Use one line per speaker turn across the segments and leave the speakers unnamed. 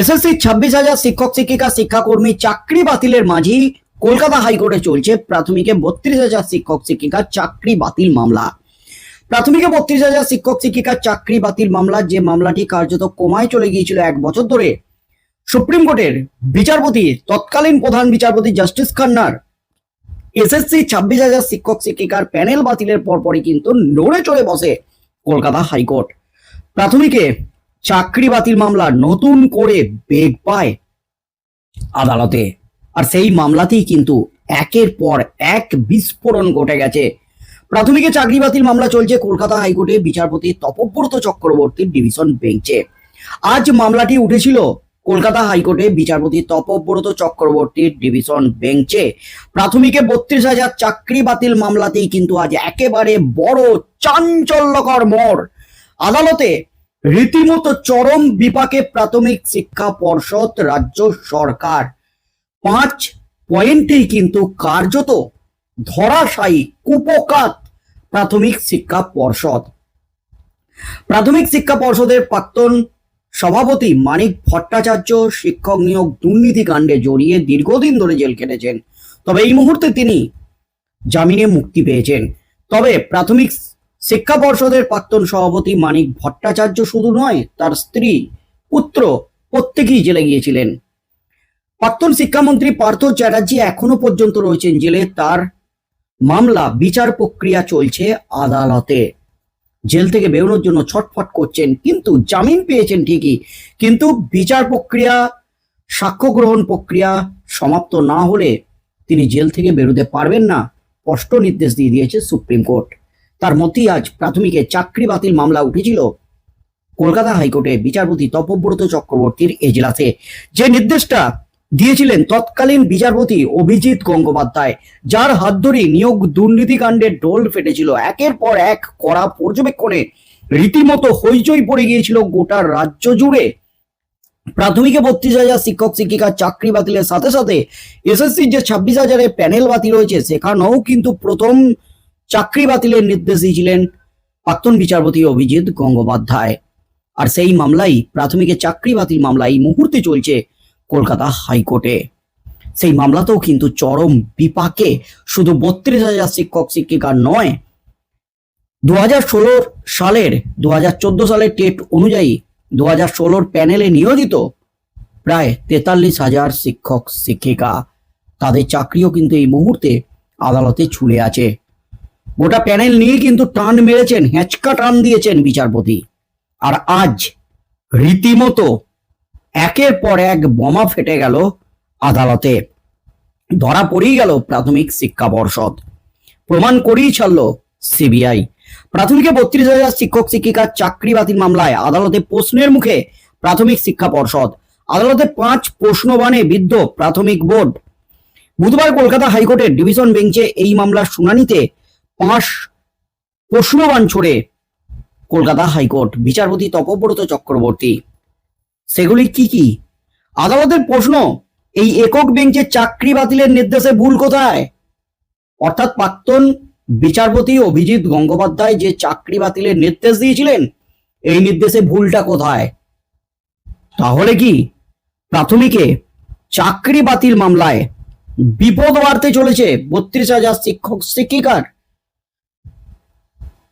SSC ছাব্বিশ হাজার শিক্ষক, শিক্ষিকা, শিক্ষাকর্মী চাকরি বাতিলের মাঝেই কলকাতা হাইকোর্টে চলছে প্রাথমিকে বত্রিশ হাজার শিক্ষক, শিক্ষিকা চাকরি বাতিল মামলা। প্রাথমিকে বত্রিশ হাজার শিক্ষক শিক্ষিকার চাকরি বাতিল মামলা, যে মামলাটি কার্যত কমায় চলে গিয়েছিল এক বছর ধরে। সুপ্রিম কোর্টের বিচারপতি, তৎকালীন প্রধান বিচারপতি জাস্টিস খান্নার এসএসসি ছাব্বিশ হাজার শিক্ষক, শিক্ষিকার প্যানেল বাতিলের পরপরই কিন্তু নড়ে চড়ে বসে কলকাতা হাইকোর্ট। প্রাথমিকে চাকরি বাতিল মামলা নতুন করে বেগ পায় আদালতে। আর সেই মামলাতেই কিন্তু একের পর এক বিস্ফোরণ ঘটে গেছে। প্রাথমিকে চাকরি বাতিল মামলা চলছে কলকাতা হাইকোর্টে, বিচারপতি তপব্রত চক্রবর্তীর ডিভিশন বেঞ্চে। আজ মামলাটি উঠেছিল কলকাতা হাইকোর্টে, বিচারপতি তপব্রত চক্রবর্তীর ডিভিশন বেঞ্চে। প্রাথমিকে বত্রিশ হাজার চাকরি বাতিল মামলাতেই কিন্তু আজ একেবারে বড় চাঞ্চল্যকর মোড়। আদালতে রীতিমতো চরম বিপাকে প্রাথমিক শিক্ষা পর্ষদ, রাজ্য সরকার। পাঁচ পয়েন্টেই কিন্তু কার্যত ধরাশায়ী, কুপকাত প্রাথমিক শিক্ষা পর্ষদ। প্রাথমিক শিক্ষা পর্ষদের প্রাক্তন সভাপতি মানিক ভট্টাচার্য শিক্ষক নিয়োগ দুর্নীতি কাণ্ডে জড়িয়ে দীর্ঘদিন ধরে জেল কেটেছেন তবে এই মুহূর্তে তিনি জামিনে মুক্তি পেয়েছেন। তবে প্রাথমিক শিক্ষা পর্ষদের প্রাক্তন সভাপতি মানিক ভট্টাচার্য শুধু নয়, তার স্ত্রী, পুত্র প্রত্যেকেই জেলে গিয়েছিলেন। প্রাক্তন শিক্ষামন্ত্রী পার্থ চ্যাটার্জি এখনও পর্যন্ত রয়েছেন জেলে। তার মামলা, বিচার প্রক্রিয়া চলছে আদালতে। জেল থেকে বেরোনোর জন্য ছটফট করছেন, কিন্তু জামিন পেয়েছেন ঠিকই, কিন্তু বিচার প্রক্রিয়া, সাক্ষ্য গ্রহণ প্রক্রিয়া সমাপ্ত না হলে তিনি জেল থেকে বেরোতে পারবেন না, স্পষ্ট নির্দেশ দিয়ে দিয়েছে সুপ্রিম কোর্ট। তার মধ্যেই আজ প্রাথমিকে চাকরি বাতিল মামলা উঠেছিল। কলকাতা হাইকোর্টে বিচারপতি তপব্রত চক্রবর্তীর এজলাসে। যে নির্দেশটা দিয়েছিলেন তৎকালীন বিচারপতি অভিজিৎ গঙ্গোপাধ্যায়, যার হাত ধরে নিয়োগ দুর্নীতিকাণ্ডের ঢোল ফেটেছিল। একের পর এক কড়া পর্যবেক্ষণে রীতিমতো হইচই পড়ে গিয়েছিল গোটা রাজ্য জুড়ে। প্রাথমিকে বত্রিশ হাজার শিক্ষক শিক্ষিকার চাকরি বাতিলের সাথে সাথে এসএসসির যে ছাব্বিশ হাজারের প্যানেল বাতিল হয়েছে সেখানেও কিন্তু প্রথম চাকরি বাতিলের নির্দেশ দিয়েছিলেন প্রাক্তন বিচারপতি অভিজিৎ গঙ্গোপাধ্যায়। আর সেই মামলাই প্রাথমিকের চাকরি বাতিল মামলা এই মুহূর্তে চলছে কলকাতা হাইকোর্টে। সেই মামলাতেও কিন্তু চরম বিপাকে শুধু বত্রিশ হাজার শিক্ষক শিক্ষিকা নয় দু হাজার সালের দু হাজার চোদ্দ সালের টেট অনুযায়ী দু হাজার প্যানেলে নিয়োজিত প্রায় তেতাল্লিশ হাজার শিক্ষক, শিক্ষিকা। তাদের চাকরিও কিন্তু এই মুহূর্তে আদালতে ছুলে আছে। গোটা প্যানেল নিয়ে কিন্তু টান মেরেছেন, হেঁচকা টান দিয়েছেন বিচারপতি। আর আজ রীতিমতো একের পর এক বোমা ফেটে গেল আদালতে। ধরা পড়েই গেল প্রাথমিক শিক্ষা পর্ষদ। প্রমাণ করেই ছাড়ল সিবিআই। প্রাথমিকে বত্রিশ হাজার শিক্ষক শিক্ষিকার চাকরি বাতিল মামলায় আদালতে প্রশ্নের মুখে প্রাথমিক শিক্ষা পর্ষদ। আদালতে পাঁচ প্রশ্নবাণে বিদ্ধ প্রাথমিক বোর্ড। বুধবার কলকাতা হাইকোর্টের ডিভিশন বেঞ্চে এই মামলার শুনানিতে পাঁচ প্রশ্নবাণ ছড়ে কলকাতা হাইকোর্ট। বিচারপতি তপব্রত চক্রবর্তী। সেগুলি কি কি? আদালতের প্রশ্ন, এই একক বেঞ্চে চাকরি বাতিলের নির্দেশে ভুল কোথায়? অর্থাৎ প্রাক্তন বিচারপতি অভিজিৎ গঙ্গোপাধ্যায় যে চাকরি বাতিলের নির্দেশ দিয়েছিলেন, এই নির্দেশে ভুলটা কোথায়? তাহলে কি? প্রাথমিকে, চাকরি বাতিল মামলায় বিপদ বাড়তে চলেছে বত্রিশ হাজার শিক্ষক শিক্ষিকার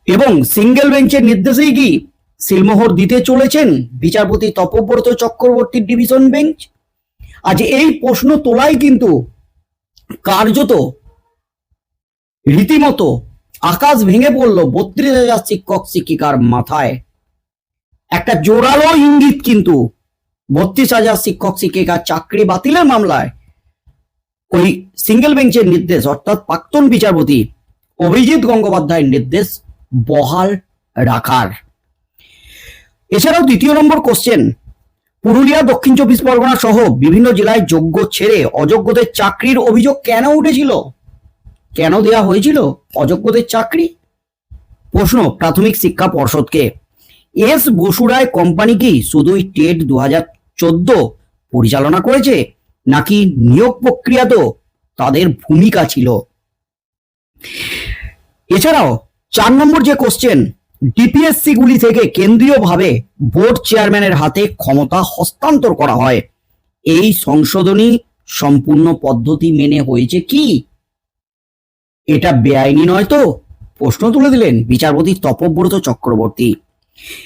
এবং সিঙ্গেল বেঞ্চের নির্দেশেই কি? সিলমোহর দিতে চলেছেন বিচারপতি তপব্রত চক্রবর্তীর ডিভিশন বেঞ্চ? আজ এই প্রশ্ন তোলাই কিন্তু কার্যত রীতিমতো আকাশ ভেঙে পড়ল বত্রিশ হাজার শিক্ষক শিক্ষিকার মাথায়। একটা জোরালো ইঙ্গিত কিন্তু বত্রিশ হাজার শিক্ষক শিক্ষিকার চাকরি বাতিলের মামলায়। ওই সিঙ্গেল বেঞ্চের নির্দেশ, অর্থাৎ প্রাক্তন বিচারপতি অভিজিৎ গঙ্গোপাধ্যায়ের নির্দেশ বহাল রাখার। এছাড়াও দ্বিতীয় নম্বর কোশ্চেন পুরুলিয়া দক্ষিণ চব্বিশ পরগনা সহ বিভিন্ন জেলায় যোগ্য ছেড়ে অযোগ্যদের চাকরির অভিযোগ কেন উঠেছিল? কেন দেয়া হয়েছিল অযোগ্যদের চাকরি? প্রশ্ন প্রাথমিক শিক্ষা পর্ষদকে। এস বসুরায় কোম্পানি কি শুধুই টেট দু হাজার চোদ্দ পরিচালনা করেছে, নাকি নিয়োগ প্রক্রিয়াতেও তাদের ভূমিকা ছিল? এছাড়াও চার নম্বর যে কোশ্চেন ডিপিএসসি গুলি থেকে কেন্দ্রীয়ভাবে বোর্ড চেয়ারম্যানের হাতে ক্ষমতা হস্তান্তর করা হয়। এই সংশোধনী সম্পূর্ণ পদ্ধতি মেনে হয়েছে কি? এটা বেআইনি নয় তো? প্রশ্ন তুলে দিলেন বিচারপতি তপব্রত চক্রবর্তী।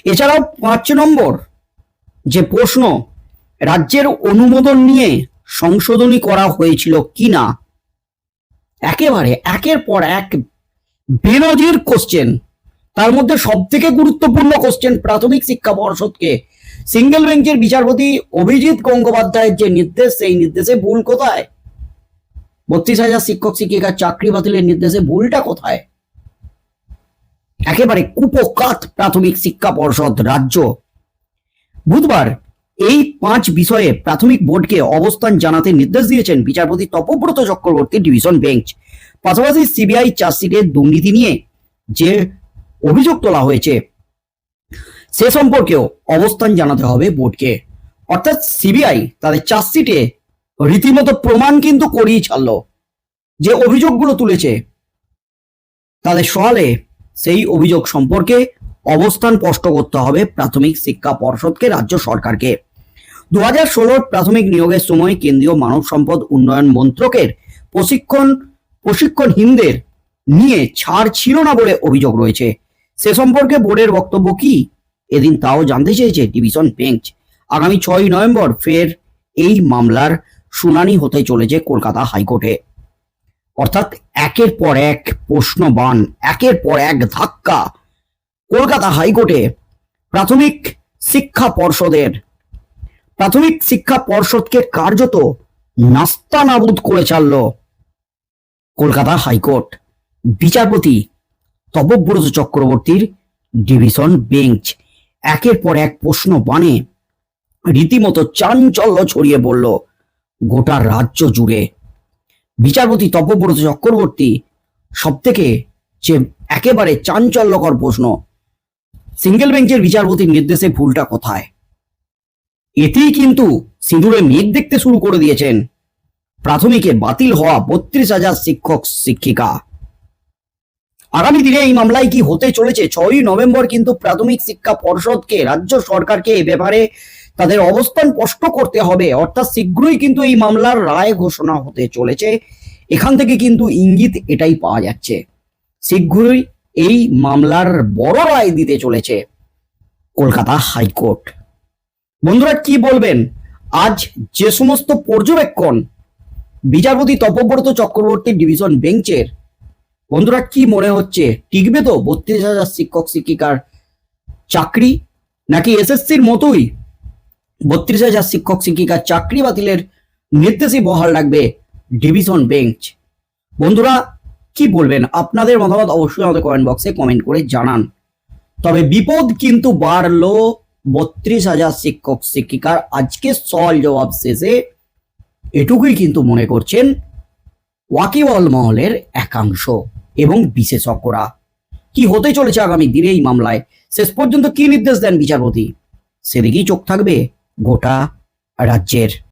এছাড়াও পাঁচ নম্বর যে প্রশ্ন, রাজ্যের অনুমোদন নিয়ে সংশোধনী করা হয়েছিল কিনা? একেবারে, একের পর এক বেনজির কোশ্চেন তার মধ্যে সব থেকে গুরুত্বপূর্ণ কোশ্চেন প্রাথমিক শিক্ষা পর্ষদকে। সিঙ্গেল বেঞ্চের বিচারপতি অভিজিৎ গঙ্গোপাধ্যায়ের যে নির্দেশ, সেই নির্দেশে ভুল কোথায়? বত্রিশ হাজার শিক্ষক শিক্ষিকার চাকরি বাতিলের নির্দেশে ভুলটা কোথায়? একেবারে কুপকাত প্রাথমিক শিক্ষা পর্ষদ রাজ্য। বুধবার এই পাঁচ বিষয়ে প্রাথমিক বোর্ডকে অবস্থান জানাতে নির্দেশ দিয়েছেন বিচারপতি তপব্রত চক্রবর্তী, ডিভিশন বেঞ্চ। পাশাপাশি সিবিআই চার্জশিটের দুর্নীতি নিয়ে যে অভিযোগ তোলা হয়েছে, সে সম্পর্কেও অবস্থান জানাতে হবে বোর্ডকে। অর্থাৎ সিবিআই তাদের চার্জশিটে রীতিমতো প্রমাণ কিন্তু করিয়ে ছাড়লো। যে অভিযোগগুলো তুলেছে, তাদের সহালে সেই অভিযোগ সম্পর্কে অবস্থান স্পষ্ট করতে হবে প্রাথমিক শিক্ষা পর্ষদকে, রাজ্য সরকারকে। দু প্রাথমিক নিয়োগের সময় কেন্দ্রীয় মানব সম্পদ উন্নয়ন মন্ত্রকের প্রশিক্ষণ প্রশিক্ষণহীনদের নিয়ে ছাড় ছিল না বলে অভিযোগ রয়েছে। সে সম্পর্কে বোর্ডের বক্তব্য কি? এদিন তাও জানতে চেয়েছে ডিভিশন বেঞ্চ। আগামী ছয় নভেম্বর ফের এই মামলার শুনানি হতে চলেছে কলকাতা হাইকোর্টে। অর্থাৎ একের পর এক প্রশ্নবান, একের পর এক ধাক্কা কলকাতা হাইকোর্টে প্রাথমিক শিক্ষা পর্ষদের। প্রাথমিক শিক্ষা পর্ষদকে কার্যত নাস্তানাবুদ করে ছাড়ল। Kolkata high court. বিচারপতি তপব্রত চক্রবর্তীর ডিভিশন বেঞ্চ। একের পর এক প্রশ্ন বানে রীতিমতো চাঞ্চল্য ছড়িয়ে পড়ল গোটা রাজ্য জুড়ে। বিচারপতি তপব্রত চক্রবর্তী সব থেকে যে একেবারে চাঞ্চল্যকর প্রশ্ন, সিঙ্গেল বেঞ্চের বিচারপতির নির্দেশে ভুলটা কোথায়? এতেই কিন্তু সিঁদুরে মেঘ দেখতে শুরু করে দিয়েছেন। প্রাথমিকে বাতিল হওয়া বত্রিশ হাজার শিক্ষক, শিক্ষিকা। আগামী দিনে এই মামলায় কি হতে চলেছে? ছয়ই নভেম্বর কিন্তু প্রাথমিক শিক্ষা পর্ষদকে, রাজ্য সরকারকে এ ব্যাপারে তাদের অবস্থান স্পষ্ট করতে হবে। অর্থাৎ শীঘ্রই কিন্তু এই মামলার রায় ঘোষণা হতে চলেছে। এখান থেকে কিন্তু ইঙ্গিত এটাই পাওয়া যাচ্ছে। শীঘ্রই এই মামলার বড় রায় দিতে চলেছে কলকাতা হাইকোর্ট। বন্ধুরা, কি বলবেন? আজ যে সমস্ত পর্যবেক্ষণ বিচারপতি তপব্রত চক্রবর্তী ডিভিশন বেঞ্চের। বন্ধুরা, কি মনে হচ্ছে? টিকবে তো? বত্রিশ হাজার শিক্ষক, শিক্ষিকার চাকরি? নাকি এসএসসির মতোই বত্রিশ হাজার শিক্ষক, শিক্ষিকার চাকরি বাতিলের নির্দেশই বহাল রাখবে ডিভিশন বেঞ্চ? বন্ধুরা, কি বলবেন? আপনাদের মতামত অবশ্যই আমাদের কমেন্ট বক্সে কমেন্ট করে জানান। তবে বিপদ কিন্তু বাড়লো বত্রিশ হাজার শিক্ষক, শিক্ষিকার আজকে সওয়াল জবাব শেষে। এটুকুই কিন্তু মনে করছেন ওয়াকিবল মহলের একাংশ এবং বিশেষজ্ঞরা। কি হতে চলেছে আগামী দিনে এই মামলায়? শেষ পর্যন্ত কি নির্দেশ দেন বিচারপতি? সেদিকেই চোখ থাকবে গোটা রাজ্যের।